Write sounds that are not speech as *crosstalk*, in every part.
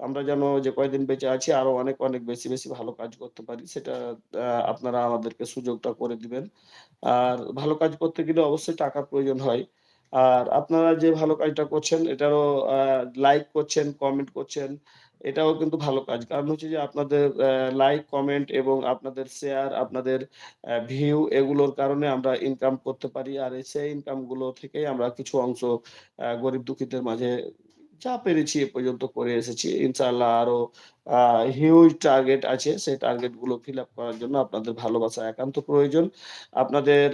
আমরা যেন যে কয়দিন বেঁচে আছি আরও অনেক, অনেক বেশি, বেশি ভালো কাজ করতে পারি। সেটা আপনারা আমাদেরকে সুযোগটা করে দিবেন। আর ভালো কাজ করতে গেলে অবশ্যই টাকার প্রয়োজন হয়। আর আপনারা যে ভালো কাজটা করছেন এটারও লাইক করছেন, কমেন্ট করছেন। এটাও কিন্তু ভালো কাজ। কারণ হচ্ছে যে আপনাদের লাইক, কমেন্ট এবং আপনাদের শেয়ার, আপনাদের ভিউ এগুলোর কারণে আমরা ইনকাম করতে পারি। আর সেই ইনকামগুলো থেকেই আমরা কিছু অংশ গরিব দুঃখীদের মাঝে যা পেরেছি এ পর্যন্ত করে এসেছি। ইনশাল্লাহ আরও হিউজ টার্গেট আছে। সেই টার্গেটগুলো ফিল আপ করার জন্য আপনাদের ভালোবাসা একান্ত প্রয়োজন। আপনাদের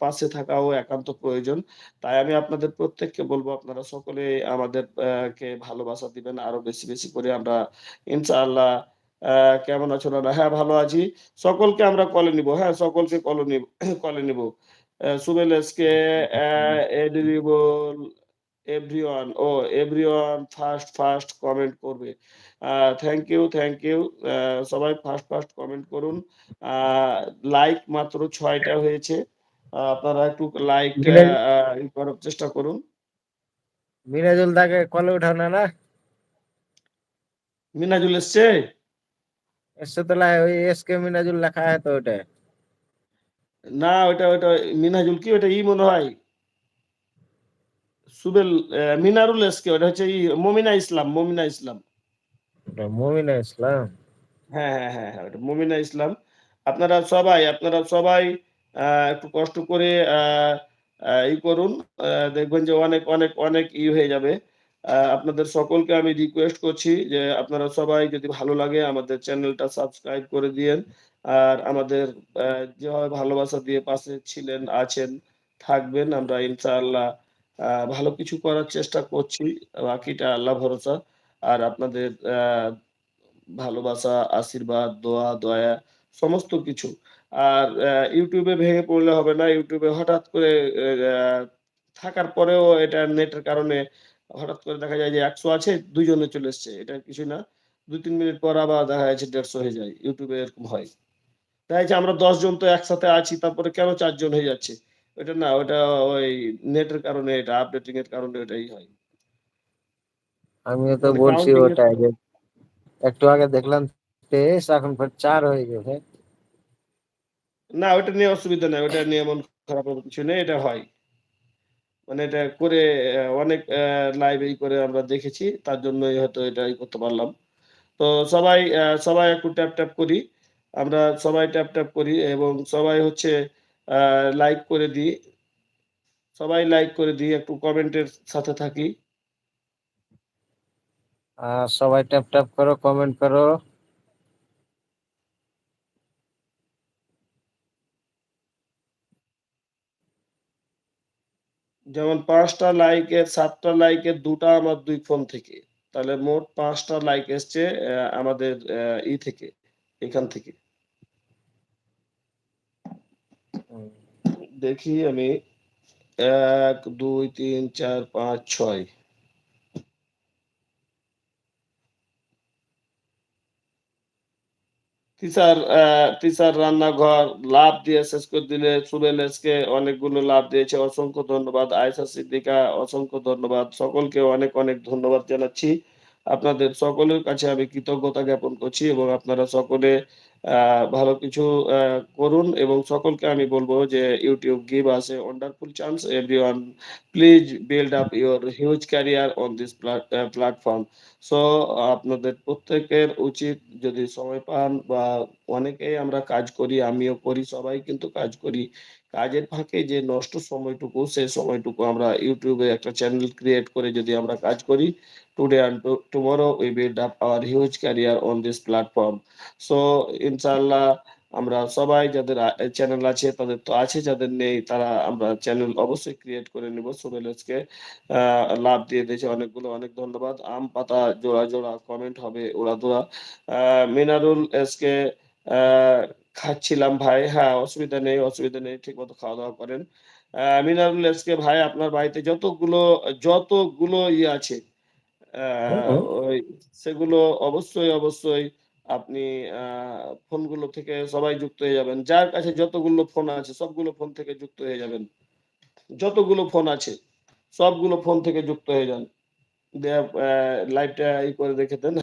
পাশে থাকাও একান্ত প্রয়োজন। তাই আমি আপনাদের প্রত্যেককে বলব আপনারা সকলে আমাদের কে ভালোবাসা দিবেন আরও বেশি, বেশি করে আমরা ইনশাআল্লাহ কেমন আছো না হ্যাঁ, ভালো আছি। সকলকে আমরা কলে নিব। হ্যাঁ, সকলকে কলে নিব *coughs* কলে নিব। অ্যা সুবেল এসকে, অ্যা এডিবল এভরিওয়ান ও এভরিওয়ান ফার্স্ট, ফার্স্ট কমেন্ট করবে। Thank you, thank you. সবাই ফার্স্ট, ফার্স্ট কমেন্ট করুন। লাইক মাত্র ৬ টা হয়েছে। আপনারা একটু ই করার চেষ্টা করুন। মিরাজুল দাকে কলে উঠাও না, না? মিনাজুল এসছে? এসছে তো ওই এসকে মিনাজুল লেখা আছে তো ওটা। না ওইটা, ওইটা মিনহাজুল কি ওইটা ই মনে হয়। সুবেল মিনারুল এসকে ওটা হচ্ছে মমিনা ইসলাম, মমিনা ইসলাম। মুমিনা ইসলাম। হ্যাঁ, হ্যাঁ, হ্যাঁ, হ্যাঁ, ওটা মুমিনা ইসলাম। আপনারা সবাই, আপনারা সবাই একটু কষ্ট করে ই করুন। দেখবেন যে অনেক, অনেক, অনেক ই হয়ে যাবে। আপনাদের সকলকে আমি রিকোয়েস্ট করছি যে আপনারা সবাই যদি ভালো লাগে আমাদের চ্যানেলটা সাবস্ক্রাইব করে দিয়েন। আর আমাদের যেভাবে ভালোবাসা দিয়ে পাশে ছিলেন, আছেন, থাকবেন আমরা ইনশাআল্লাহ ভালো কিছু করার চেষ্টা করছি। বাকিটা আল্লাহ ভরসা। আর আপনাদের ভালোবাসা, আশীর্বাদ, দোয়া, দয়া সমস্ত কিছু। আর YouTube ভেঙে পড়লে হবে না। এ হঠাৎ করে থাকার পরেও এটা নেটের কারণে হঠাৎ করে দেখা যায় যে ১০০ আছে ২ জনে চলে এসছে। এটা কিছুই না। ২-৩ মিনিট পর আবার দেখা যাচ্ছে ১৫০ হয়ে যায়। ইউটিউবে এরকম হয়। দেখা যাচ্ছে আমরা দশজন তো একসাথে আছি তারপরে কেন চারজন হয়ে যাচ্ছে? ওইটা না ওইটা ওই নেটের কারণে এটা আপডেটিং এর কারণে এটাই হয়। আমিও তো মানে বলছি ওটাই যে একটু আগে দেখলাম ২৩ এখন ফের ৪ হয়ে গেছে। না ওইটা নিয়ে অসুবিধা নাই। ওইটা নিয়ে মন খারাপ কিছু নেই। এটা হয়। মানে এটা করে অনেক লাইভ ই করে আমরা দেখেছি। তার জন্যই হয়তো এটা করতে পারলাম। তো সবাই সবাই একটু ট্যাপ, ট্যাপ করি। আমরা সবাই ট্যাপ, ট্যাপ করি এবং সবাই হচ্ছে লাইক করে দিই। সবাই লাইক করে দিই। একটু কমেন্টের সাথে থাকি। সবাই ট্যাপ, ট্যাপ করো, কমেন্ট করো। যেমন ৫ টা লাইকের ৭ টা লাইকের দুটা আমার দুই ফোন থেকে। তাহলে মোট পাঁচটা লাইক এসছে আমাদের ই থেকে, এখান থেকে। দেখি আমি ১, ২, ৩, ৪, ৫, ৬ টিচার অ্যা টিচার রান্নাঘর লাভ দিয়ে শেষ করে দিলে সুবেল এসকে অনেকগুলো লাভ দিয়েছে। অসংখ্য ধন্যবাদ। আয়েশা সিদ্দিকা অসংখ্য ধন্যবাদ। সকলকে অনেক, অনেক ধন্যবাদ জানাচ্ছি। আপনাদের সকলের কাছে আমি কৃতজ্ঞতা জ্ঞাপন করছি এবং আপনারা সকলে ভালো কিছু করুন এবং সকলকে আমি বলব যে ইউটিউব গিভ আছে wonderful chance every please build up your huge career on this platform so আপনাদের প্রত্যেকের উচিত যদি সময় পান বা অনেকেই আমরা কাজ করি, আমিও করি, সবাই কিন্তু কাজ করি, কাজের ফাঁকে যে নষ্ট সময়টুকু, সেই সময়টুকু আমরা ইউটিউবে একটা চ্যানেল ক্রিয়েট করে যদি আমরা কাজ করি today and tomorrow we build up our huge career on this platform so ইনশাআল্লাহ আমরা সবাই যাদের চ্যানেল আছে তাদের তো আছে, যাদের নেই তারা আমরা চ্যানেল অবশ্যই ক্রিয়েট করে নিব। সুবেল এসকে লাভ দিয়ে দিয়েছে অনেকগুলো, অনেক ধন্যবাদ। আম পাতা জোড়া, জোড়া কমেন্ট হবে উড়াধুরা। আ মিনারুল এসকে খাচ্ছিলাম ভাই। হ্যাঁ, অসুবিধা নেই, অসুবিধা নেই। ঠিক মতো খাওয়া-দাওয়া করেন। আ মিনারুল এসকে ভাই আপনার বাড়িতে যতগুলো যতগুলো ইয়ে আছে হুম। ওই সেগুলো অবশ্যই, অবশ্যই আপনি ফোনগুলো থেকে সবাই যুক্ত হয়ে যাবেন। যার কাছে যতগুলো ফোন আছে, সবগুলো ফোন থেকে যুক্ত হয়ে যাবেন। যতগুলো ফোন আছে, সবগুলো ফোন থেকে যুক্ত হয়ে যান। লাইভটা ই করে রেখে দেন।